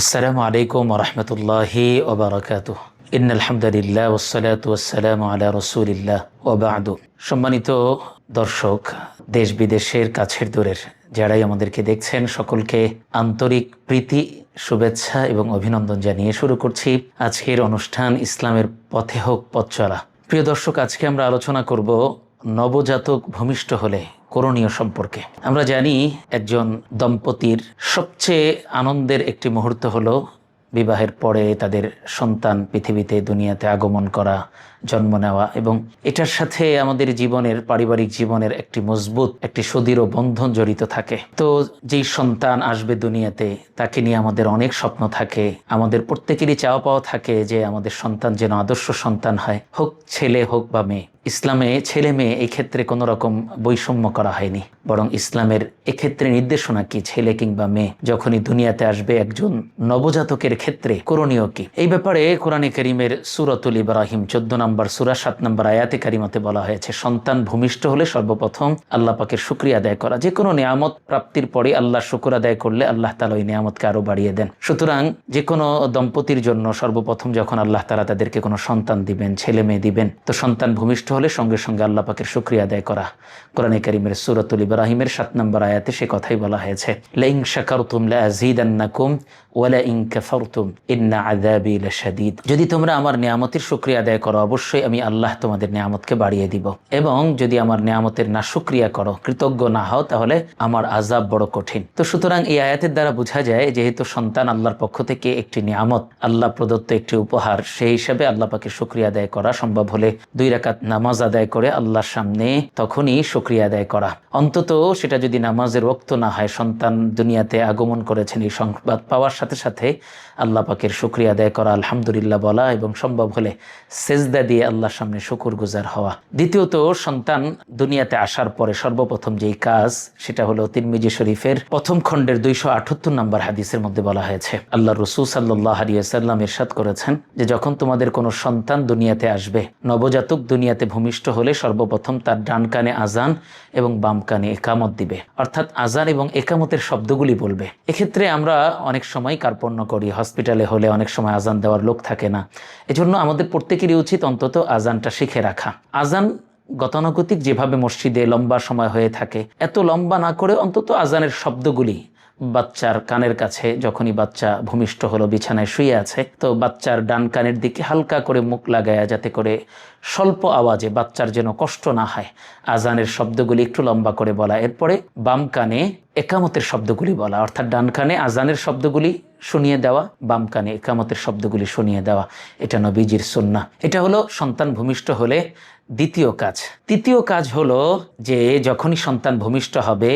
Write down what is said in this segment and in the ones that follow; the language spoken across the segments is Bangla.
আসসালামু আলাইকুম রহমতুল্লাহি ওবরাকাত ইন আলহামদুলিল্লাহ ওসালাত ওয়াসালাম আলা রসুলিল্লাহ ওবাদু সম্মানিত দর্শক, দেশ বিদেশের কাছের দূরের যারাই আমাদেরকে দেখছেন, সকলকে আন্তরিক প্রীতি, শুভেচ্ছা এবং অভিনন্দন জানিয়ে শুরু করছি আজকের অনুষ্ঠান ইসলামের পথে হোক, পথ চলা। প্রিয় দর্শক, আজকে আমরা আলোচনা করব নবজাতক ভূমিষ্ঠ হলে করণীয় সম্পর্কে। আমরা জানি একজন দম্পতির সবচেয়ে আনন্দের একটি মুহূর্ত হলো বিবাহের পরে তাদের সন্তান পৃথিবীতে দুনিয়াতে আগমন করা, জন্ম নেওয়া এবং এটার সাথে আমাদের জীবনের, পারিবারিক জীবনের একটি মজবুত, একটি সুদৃঢ় বন্ধন জড়িত থাকে। তো যেই সন্তান আসবে দুনিয়াতে, তাকে নিয়ে আমাদের অনেক স্বপ্ন থাকে, আমাদের প্রত্যেকেরই চাওয়া পাওয়া থাকে যে আমাদের সন্তান যেন আদর্শ সন্তান হয়, হোক ছেলে হোক বা মেয়ে। ইসলামে ছেলে মেয়ে এই ক্ষেত্রে কোনো রকম বৈষম্য করা হয়নি। বরং ইসলামের এক্ষেত্রে নির্দেশনা কি ছেলে কিংবা মেয়ে? যখনই দুনিয়াতে আসবে একজন নবজাতকের ক্ষেত্রে করণীয় কি? এই ব্যাপারে কোরআনে করিমের সুরতুল ইব্রাহিম চোদ্দ নম্বর সুরা, সাত নম্বর আয়াতে কারিমাতে বলা হয়েছে, সন্তান ভূমিষ্ঠ হলে সর্বপ্রথম আল্লাহ পাকের শুক্রিয়া আদায় করা। যে কোনো নিয়ামত প্রাপ্তির পরে আল্লাহ শুক্র আদায় করলে আল্লাহ তালা ওই নিয়ামতকে আরও বাড়িয়ে দেন। সুতরাং যে কোনো দম্পতির জন্য সর্বপ্রথম যখন আল্লাহ তালা তাদেরকে কোনো সন্তান দিবেন, ছেলে মেয়ে দিবেন, তো সন্তান ভূমিষ্ঠ হলে সঙ্গে সঙ্গে আল্লাহ পাকের শুক্রিয়া আদায় করা। কোরআনে করিমের সুরতুল ইব্রাহিমের সাত নম্বর আয়াতে সে কথাই বলা হয়েছে লাইং শাকারতুম লা আযীদান্নাকুম ওয়ালা ইন কাফারতুম ইন্না আযাবি লাশাদীদ। যদি তোমরা আমার নিয়ামতের শুকরিয়া আদায় করো, অবশ্যই আমি আল্লাহ তোমাদের নিয়ামতকে বাড়িয়ে দিব। এবং যদি আমার নিয়ামতের না শুকরিয়া করো, কৃতজ্ঞ না হও, তাহলে আমার আজাব বড় কঠিন। তো সুতরাং এই আয়াতের দ্বারা বোঝা যায়, যেহেতু সন্তান আল্লাহর পক্ষ থেকে একটি নিয়ামত, আল্লাহ প্রদত্ত একটি উপহার, সেই হিসাবে আল্লাহ পাকে শুক্রিয়া আদায় করা সম্ভব হলে দুই রাকাত নামাজ আদায় করে আল্লাহর সামনে তখনই শুক্রিয়া আদায় করা। অন্তত সেটা যদি নামাজের রক্ত না হয়, সন্তান দুনিয়াতে আগমন করেছেন এই সংবাদ পাওয়ার সাথে সাথে আল্লাহ পাকের শুক্রিয়া আদায় করা আলহামদুলিল্লাহ বলা এবং সম্ভব হলে সেজদা দিয়ে আল্লাহর সামনে শুকুর গুজার হওয়া। দ্বিতীয়ত, সন্তান দুনিয়াতে আসার পরে সর্বপ্রথম যেই কাজ, সেটা হলো তিরমিজি শরীফের প্রথম খণ্ডের দুইশো আটাত্তর নম্বর হাদিসের মধ্যে বলা হয়েছে। আল্লাহ রসুল সাল্লাহ আলিয়াল্লাম ইরশাদ করেছেন যে, যখন তোমাদের কোনো সন্তান দুনিয়াতে আসবে, নবজাতক দুনিয়াতে ভূমিষ্ঠ হলে সর্বপ্রথম তার ডান কানে আজান এবং বাম কানে একামত দিবে। অর্থাৎ আজান এবং একামতের শব্দগুলি বলবে। এক্ষেত্রে আমরা অনেক সময় কার্পণ্য করি, হসপিটালে হলে অনেক সময় আজান দেওয়ার লোক থাকে না। এজন্য আমাদের প্রত্যেকেরই উচিত অন্তত আজানটা শিখে রাখা। আজান গতানুগতিক যেভাবে মসজিদে লম্বা সময় হয়ে থাকে, এত লম্বা না করে অন্তত আজানের শব্দগুলি বাচ্চার কানের কাছে যখনই বাচ্চা ভূমিষ্ঠ হলো, বিছানায় শুয়ে আছে, তো বাচ্চার ডান কানের দিকে হালকা করে মুখ লাগায়া যাতে করে স্বল্প আওয়াজে বাচ্চার যেন কষ্ট না হয়, আজানের শব্দগুলি একটু লম্বা করে বলা। এরপরে বাম কানে একামতের শব্দগুলি বলা, অর্থাৎ ডান কানে আজানের শব্দগুলি শুনিয়ে দেওয়া, বাম কানে একামতের শব্দগুলি শুনিয়ে দেওয়া। এটা নবীজির সন্না। এটা হলো সন্তান ভূমিষ্ঠ হলে দ্বিতীয় কাজ। তৃতীয় কাজ হলো যে, যখনই সন্তান ভূমিষ্ঠ হবে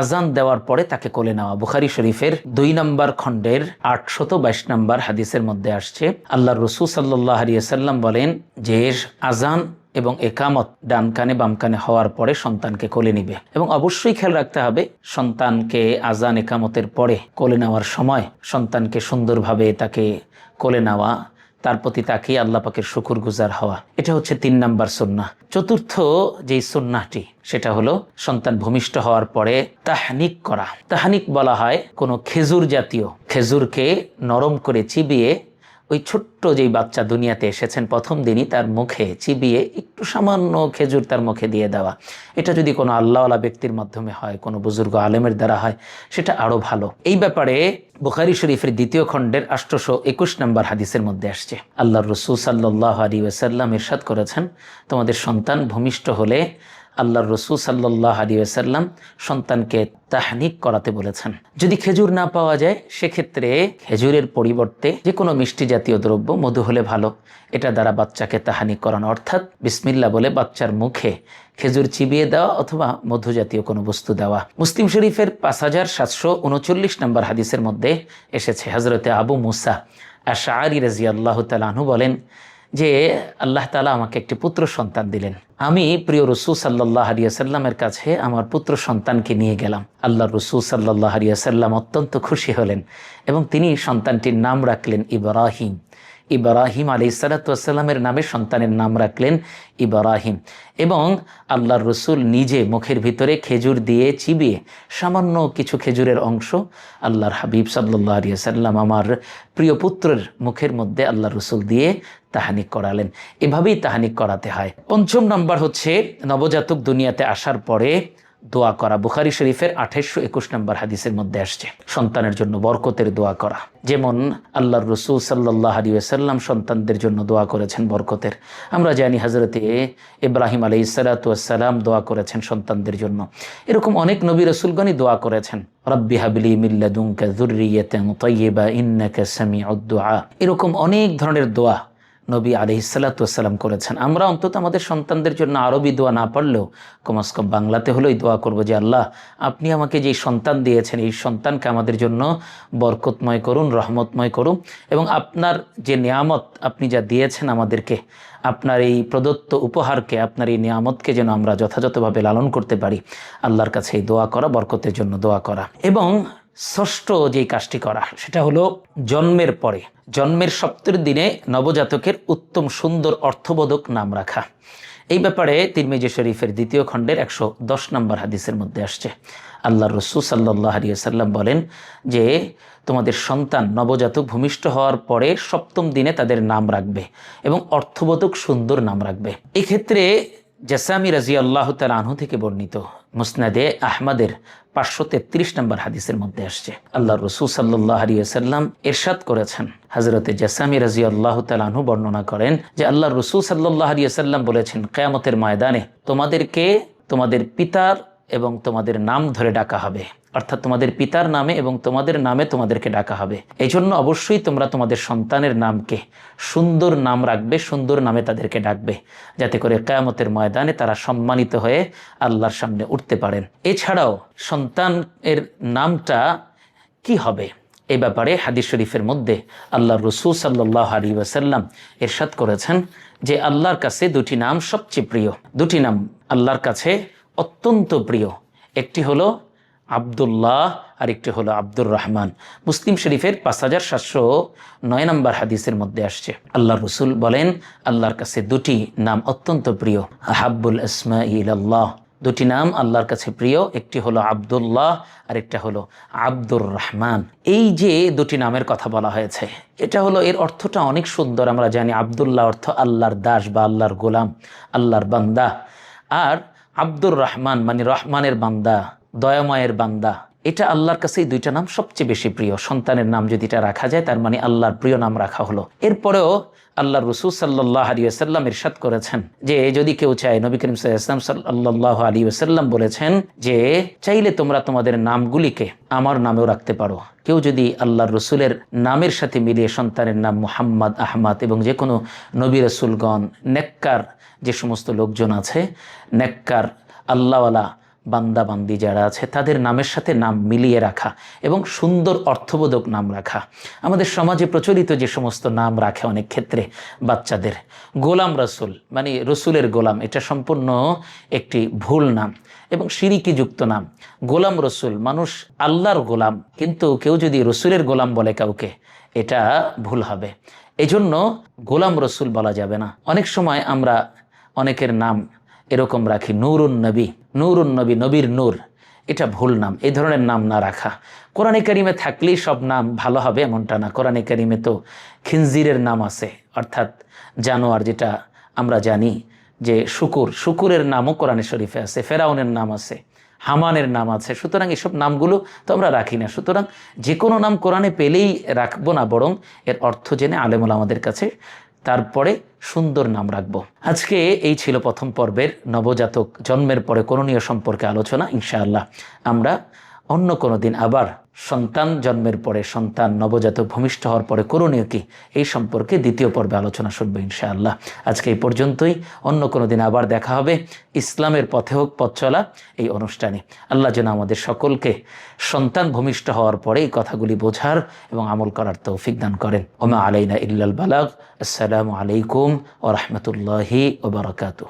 আজান দেওয়ার পরে তাকে কোলে নেওয়া। বুখারি শরীফের দুই নম্বর খণ্ডের আটশত বাইশ নম্বর হাদিসের মধ্যে আসছে আল্লাহ রসুল সাল্লাহ আলিয়াল্লাম বলেন যে আজান এবং একামত ডান কানে বাম কানে হওয়ার পরে সন্তানকে কোলে নিবে এবং অবশ্যই খেয়াল রাখতে হবে, সন্তানকে আজান একামতের পরে কোলে নেওয়ার সময় সন্তানকে সুন্দরভাবে তাকে কোলে নেওয়া তার প্রতি তাকিয়ে আল্লাহ পাকের শুকুর গুজার হওয়া। এটা হচ্ছে তিন নাম্বার সন্না চতুর্থ যেই সন্নাটি সেটা হলো সন্তান ভূমিষ্ঠ হওয়ার পরে তাহানিক করা। তাহানিক বলা হয় কোনো খেজুর জাতীয়। খেজুরকে নরম করে চিবিয়ে ওই ছোট্ট যেই বাচ্চা দুনিয়াতে এসেছেন, প্রথম দিনই তার মুখে চিবিয়ে একটু সামান্য খেজুর তার মুখে দিয়ে দেওয়া। এটা যদি কোনো আল্লাহওয়ালা ব্যক্তির মাধ্যমে হয়, কোনো বুজুর্গ আলেমের দ্বারা হয়, সেটা আরও ভালো। এই ব্যাপারে বুখারি শরীফের দ্বিতীয় খণ্ডের আষ্টশো একুশ নম্বর হাদিসের মধ্যে আসছে। আল্লাহ রসুল সাল্লাহ আলী ওসাল্লাম ইরশাদ করেছেন, তোমাদের সন্তান ভূমিষ্ঠ হলে আল্লাহর রসুল সাল্লাহ আলী আসাল্লাম সন্তানকে তাহানিক করাতে বলেছেন। যদি খেজুর না পাওয়া যায়, সেক্ষেত্রে খেজুরের পরিবর্তে যে কোনো মিষ্টি জাতীয় দ্রব্য মধু হলে ভালো। এটা দ্বারা বাচ্চাকে তাহানিক করানো, অর্থাৎ বিসমিল্লা বলে বাচ্চার মুখে খেজুর চিবিয়ে দেওয়া অথবা মধু জাতীয় কোনো বস্তু দেওয়া। মুসলিম শরীফের পাঁচ হাজার সাতশো উনচল্লিশ নম্বর হাদিসের মধ্যে এসেছে হজরতে আবু মুসা আশারি রাজি আল্লাহ তালাহু বলেন যে আল্লাহ তালা আমাকে একটি পুত্র সন্তান দিলেন। আমি প্রিয় রসুল সাল্লাহ আলিয়াসাল্লামের কাছে আমার পুত্র সন্তানকে নিয়ে গেলাম। আল্লাহ রসুল সাল্লাহ আলিয়াসাল্লাম অত্যন্ত খুশি হলেন এবং তিনি সন্তানটির নাম রাখলেন ইব্রাহিম। ইব্রাহিম আলি সালাতামের নামে সন্তানের নাম রাখলেন ইব্রাহিম এবং আল্লাহর রসুল নিজে মুখের ভিতরে খেজুর দিয়ে চিবিয়ে সামান্য কিছু খেজুরের অংশ আল্লাহর হাবিব সাল্লাহ আলিয়া সাল্লাম আমার প্রিয় পুত্রের মুখের মধ্যে আল্লাহ রসুল দিয়ে তাহানিক করালেন। এভাবেই তাহানিক করাতে হয়। পঞ্চম নম্বর হচ্ছে, নবজাতক দুনিয়াতে আসার পরে দোয়া করা। বুখারি শরীফের আঠাইশো একুশ নম্বর হাদিসের মধ্যে আসছে, সন্তানের জন্য বরকতের দোয়া করা। যেমন আল্লাহর রসুল সাল্লাহ আলী সন্তানদের জন্য দোয়া করেছেন বরকতের। আমরা জানি হাজরতে ইব্রাহিম আলী সালাতাম দোয়া করেছেন সন্তানদের জন্য। এরকম অনেক নবী রসুলগণই দোয়া করেছেন। রব্বি হাবলি মিল্লাদুঙ্কা জুরিয়াতান ইন্নাকা সামিউদ দুআ। এরকম অনেক ধরনের দোয়া নবী আলি সাল্লাতাম করেছেন। আমরা অন্তত আমাদের সন্তানদের জন্য আরবি দোয়া না পারলেও কমাস কম বাংলাতে হলেই দোয়া করব যে, আল্লাহ, আপনি আমাকে যেই সন্তান দিয়েছেন, এই সন্তানকে আমাদের জন্য বরকতময় করুন, রহমতময় করুন এবং আপনার যে নিয়ামত আপনি যা দিয়েছেন আমাদেরকে, আপনার এই প্রদত্ত উপহারকে, আপনার এই নিয়ামতকে যেন আমরা যথাযথভাবে লালন করতে পারি। আল্লাহর কাছে এই দোয়া করা, বরকতের জন্য দোয়া করা এবং ষষ্ঠ যেই কাজটি করা সেটা হলো জন্মের পরে, জন্মের সপ্তর দিনে নবজাতকের উত্তম সুন্দর অর্থবোধক নাম রাখা। এই ব্যাপারে তিরমিজি শরীফের দ্বিতীয় খণ্ডের একশো দশ নম্বর হাদিসের মধ্যে আসছে। আল্লাহ রসুল সাল্লাহ সাল্লাম বলেন যে, তোমাদের সন্তান নবজাতক ভূমিষ্ঠ হওয়ার পরে সপ্তম দিনে তাদের নাম রাখবে এবং অর্থবোধক সুন্দর নাম রাখবে। এক্ষেত্রে জাসামি রাজি আল্লাহ আনহু থেকে বর্ণিত মুসনাদে আহমদের পাঁচশো তেত্রিশ নম্বর হাদিসের মধ্যে আসছে। আল্লাহ রসুল সাল্লাহ আলিয়াল্লাম এরশাদ করেছেন। হজরতে জাসামি রাজি আল্লাহ তালাহু বর্ণনা করেন যে আল্লাহ রসুল সাল্লাহ আলিয়াল্লাম বলেছেন, কেয়ামতের ময়দানে তোমাদেরকে তোমাদের পিতার এবং তোমাদের নাম ধরে ডাকা হবে। অর্থাৎ তোমাদের পিতার নামে এবং তোমাদের নামে তোমাদেরকে ডাকা হবে। এই জন্য অবশ্যই তোমরা তোমাদের সন্তানের নামকে সুন্দর নাম রাখবে, সুন্দর নামে তাদেরকে ডাকবে, যাতে করে কেয়ামতের ময়দানে তারা সম্মানিত হয়ে আল্লাহর সামনে উঠতে পারেন। এছাড়াও সন্তানের নামটা কি হবে? এই ব্যাপারে হাদিস শরীফের মধ্যে আল্লাহ রসুল সাল্লাহ আলী ওয়াসাল্লাম এরশাদ করেছেন যে আল্লাহর কাছে দুটি নাম সবচেয়ে প্রিয়। দুটি নাম আল্লাহর কাছে অত্যন্ত প্রিয়। একটি হলো আবদুল্লাহ আর একটি হলো আব্দুর রহমান। মুসলিম শরীফের পাঁচ হাজার সাতশো নয় নম্বর হাদিসের মধ্যে আসছে। আল্লাহ রসুল বলেন, আল্লাহর কাছে দুটি নাম অত্যন্ত প্রিয় আহাবুল ইসমা আল্লাহ। দুটি নাম আল্লাহর কাছে প্রিয়, একটি হলো আবদুল্লাহ আর একটা হলো আব্দুর রহমান। এই যে দুটি নামের কথা বলা হয়েছে, এটা হলো এর অর্থটা অনেক সুন্দর। আমরা জানি আবদুল্লাহ অর্থ আল্লাহর দাস বা আল্লাহর গোলাম, আল্লাহর বান্দা। আর আব্দুর রহমান মানে রহমানের বান্দা। দয়াময়ের বান্দা। এটা আল্লাহর কাছে এই দুইটা নাম সবচেয়ে বেশি প্রিয়। সন্তানের নাম যদি এটা রাখা যায়, তার মানে আল্লাহর প্রিয় নাম রাখা হলো। এরপরেও আল্লাহ রসুল সাল্লাহ আলী আসাল্লাম ইরশাদ করেছেন যে, যদি কেউ চায়, নবী করিম সাল্লাম সাল্লাহ আলী আসাল্লাম বলেছেন যে, চাইলে তোমরা তোমাদের নামগুলিকে আমার নামেও রাখতে পারো। কেউ যদি আল্লাহ রসুলের নামের সাথে মিলিয়ে সন্তানের নাম মুহাম্মদ, আহমদ এবং যে কোনো নবী রসুলগণ, নেককার যে সমস্ত লোকজন আছে, নেককার, আল্লাহওয়ালা বান্দাবান্দি যারা আছে, তাদের নামের সাথে নাম মিলিয়ে রাখা এবং সুন্দর অর্থবোধক নাম রাখা। আমাদের সমাজে প্রচলিত যে সমস্ত নাম রাখে অনেক ক্ষেত্রে বাচ্চাদের, গোলাম রসুল মানে রসুলের গোলাম, এটা সম্পূর্ণ একটি ভুল নাম এবং সিরিকি যুক্ত নাম। গোলাম রসুল, মানুষ আল্লাহর গোলাম, কিন্তু কেউ যদি রসুলের গোলাম বলে কাউকে, এটা ভুল হবে। এজন্য গোলাম রসুল বলা যাবে না। অনেক সময় আমরা অনেকের নাম এরকম রাখি, নূরুন নবী নূরুন নবী, নবীর নূর। এটা ভুল নাম এই ধরনের নাম না রাখা। কোরআনে কারিমে থাকলেই সব নাম ভালো হবে এমনটা না। কোরআনে কারিমে তো খিনজিরের নাম আছে, অর্থাৎ জানোয়ার যেটা আমরা জানি যে শুকুর, শুকুরের নামও কোরআনে শরীফে আছে, ফেরাউনের নাম আছে, হামানের নাম আছে। সুতরাং এসব নামগুলো তো আমরা রাখি না। সুতরাং যে কোনো নাম কোরআনে পেলেই রাখব না, বরং এর অর্থ জেনে আলেমুল আমাদের কাছে তারপরে সুন্দর নাম রাখব। আজকে এই ছিল প্রথম পর্বের নবজাতক জন্মের পরে করণীয় সম্পর্কে আলোচনা, ইনশাআল্লাহ। আমরা অন্য কোনো দিন আবার সন্তান জন্মের পরে, সন্তান নবজাতক ভূমিষ্ঠ হওয়ার পরে করণীয় কি? এই সম্পর্কে দ্বিতীয় পর্বে আলোচনা শুনব ইনশাআল্লাহ। আজকে এই পর্যন্তই। অন্য কোনো দিন আবার দেখা হবে। ইসলামের পথে হোক, পথ চলা, এই অনুষ্ঠানে। আল্লাহ যেন আমাদের সকলকে সন্তান ভূমিষ্ঠ হওয়ার পরে এই কথাগুলি বোঝার এবং আমল করার তৌফিক দান করেন। ওমা আলাইনা ইল্লাল বালাগ। আসসালামু আলাইকুম ও রহমতুল্লাহি ওবরাকাতু